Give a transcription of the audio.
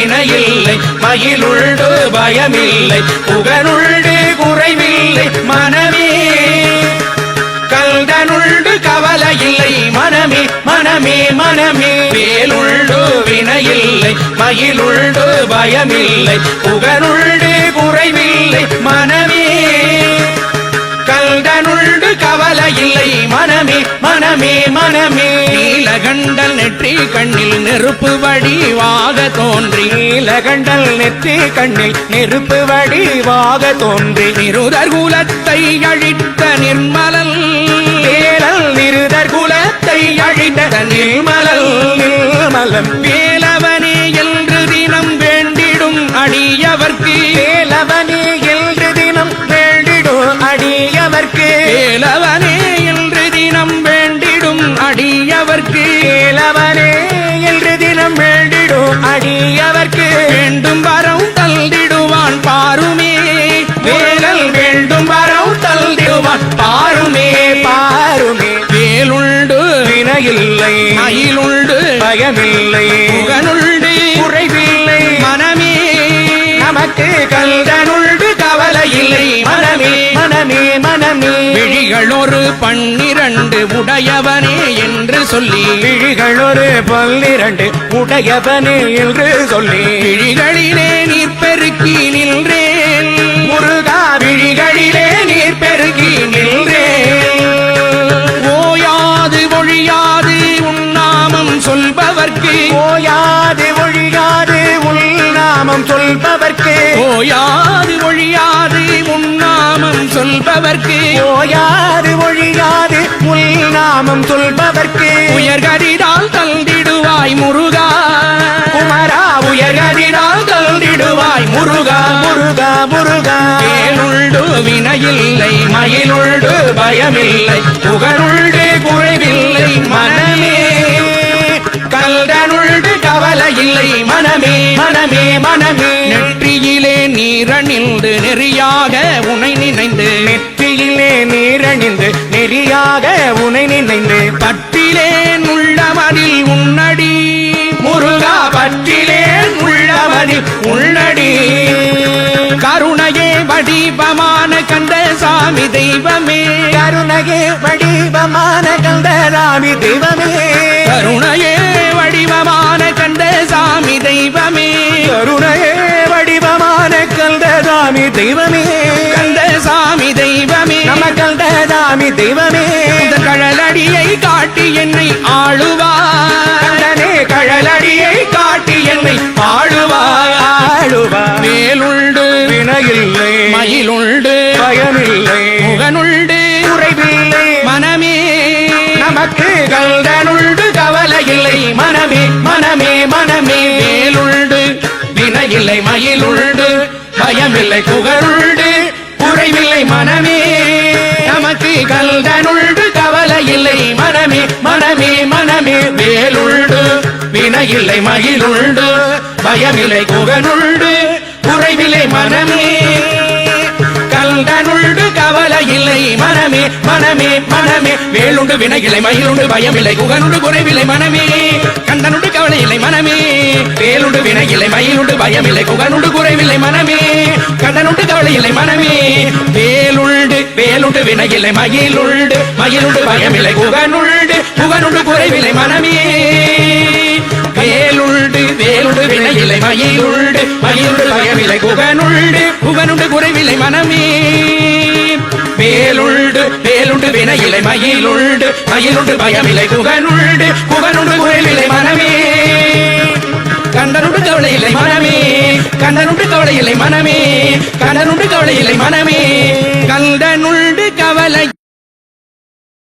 வினையில்லை மயிலுண்டு பயமில்லை புகனுண்டு குறைவில்லை மனமே. கல்தனுண்டு கவலையில்லை மனமே மனமே மனமே. வேலுண்டு வினையில்லை மயிலுண்டு பயமில்லை புகனுண்டு குறைவில்லை மனமே. கல்தனுண்டு கவலையில்லை மனமே மனமே மனமே. நீலகண்ட நெற்றி கண்ணில் நெருப்பு வடிவாக தோன்றி நீலகண்டல் நெற்றி கண்ணில் நெருப்பு வடிவாக தோன்றி நிருதர் குலத்தை அழித்த நிர்மலல் வேலல் நிருதர் குலத்தை அழித்த நிர்மலல் நிர்மலம் வேலவனே என்று தினம் வினையில்லை மயிலுண்டு. பயமில்லை. புகனுண்டு குறைவில்லை. மனமே. நமக்கு கல்தனுண்டு கவலை இல்லை மனமே மனமே மனமே. விழிகள் ஒரு பன்னிரண்டு உடையவனே என்று சொல்லி. விழிகள் ஒரு பன்னிரண்டு உடையவனே என்று சொல்லி. விழிகளிலே நீர் பெருக்கி சொல்பவர்க்கு. ஓயாது ஒழியாது உள்நாமம் சொல்பவர்க்கு. ஓயாது ஒழியாது உன்னாமம் சொல்பவர்க்கு. ஓயாது ஒழியாது உள்நாமம் சொல்பவர்க்கு. உயர்கரிதால் தந்திடுவாய் முருகா. குமரா உயர்கரிதால் தந்திடுவாய் முருகா. முருகா முருகா. வேலுண்டு வினையில்லை மயிலுண்டு பயமில்லை புகழுண்டு மனமே மனமே. நெற்றியிலே நீரணிந்து நெறியாக உனை நினைந்து. நெற்றியிலே நீரணிந்து நெறியாக உனை நினைந்து. பட்டிலேன் உள்ளமதில் உன்னடி. முருகா பட்டிலேன் உள்ளமதில் உன்னடி. கருணையே வடிவமான கந்த சாமி தெய்வமே. கருணையே வடிவமான கந்த சாமி தெய்வமே. கருணையே வடிவமான கந்த சாமி தெய்வமே. சாமி தெய்வமே. கந்த சாமி தெய்வமே. நம கந்த சாமி தெய்வமே. இந்த கழலடியை காட்டி என்னை ஆளுவார். கழலடியை காட்டி என்னை ஆளுவார். ஆளுவார். மேலுண்டு வினையில்லை. மயிலுண்டு பயமில்லை முகனுண்டு குறைவில்லை மனமே. நமக்கு கல்தனுண்டு கவலை இல்லை மனமே மனமே மனமே. மேலுண்டு வினையில்லை மயிலுண்டு பயமில்லை புகழுண்டு குறைவில்லை மனமே. நமக்கு கல்தனுண்டு கவலை இல்லை மனமே. மனமே மனமே வேலுண்டு வினையில்லை மகிழுண்டு. பயமில்லை புகனுண்டு குறைவில்லை மனமே. கல்தனுண்டு கவலை இல்லை. மனமே மனமே மனமே. வேலுண்டு வினையில்லை மயிலுண்டு பயமில்லை. குகனுண்டு குறைவில்லை மனமே. கண்டனுண்டு கவலை இல்லை மனமே. வேலுண்டு வினையில்லை மயிலுண்டு பயமில்லை. குகனுண்டு குறைவில்லை மனமே. கண்டனுண்டு கவலை இல்லை மனமே. வேலுண்டு வேலுண்டு வினையில்லை மயிலுண்டு மயிலுண்டு பயமில்லை. குகனுண்டு குகனுண்டு குறைவில்லை மனமே. வேலுண்டு வேலுண்டு வினையில்லை மயிலுண்டு மயிலுண்டு பயமில்லை குகனுண்டு குகனுண்டு குறைவில்லை மனமே. வேலுண்டு வேலுண்டு வினையிலை மயிலுண்டு மயிலுண்டு பயமில்லை. புகனுண்டு புகனுண்டு குறைவில்லை மனமே. கண்டனுண்டு கவலை இல்லை மனமே. கண்டனுண்டு கவலை இல்லை மனமே. கண்டனுண்டு கவலை இல்லை மனமே. கண்டனுண்டு கவலை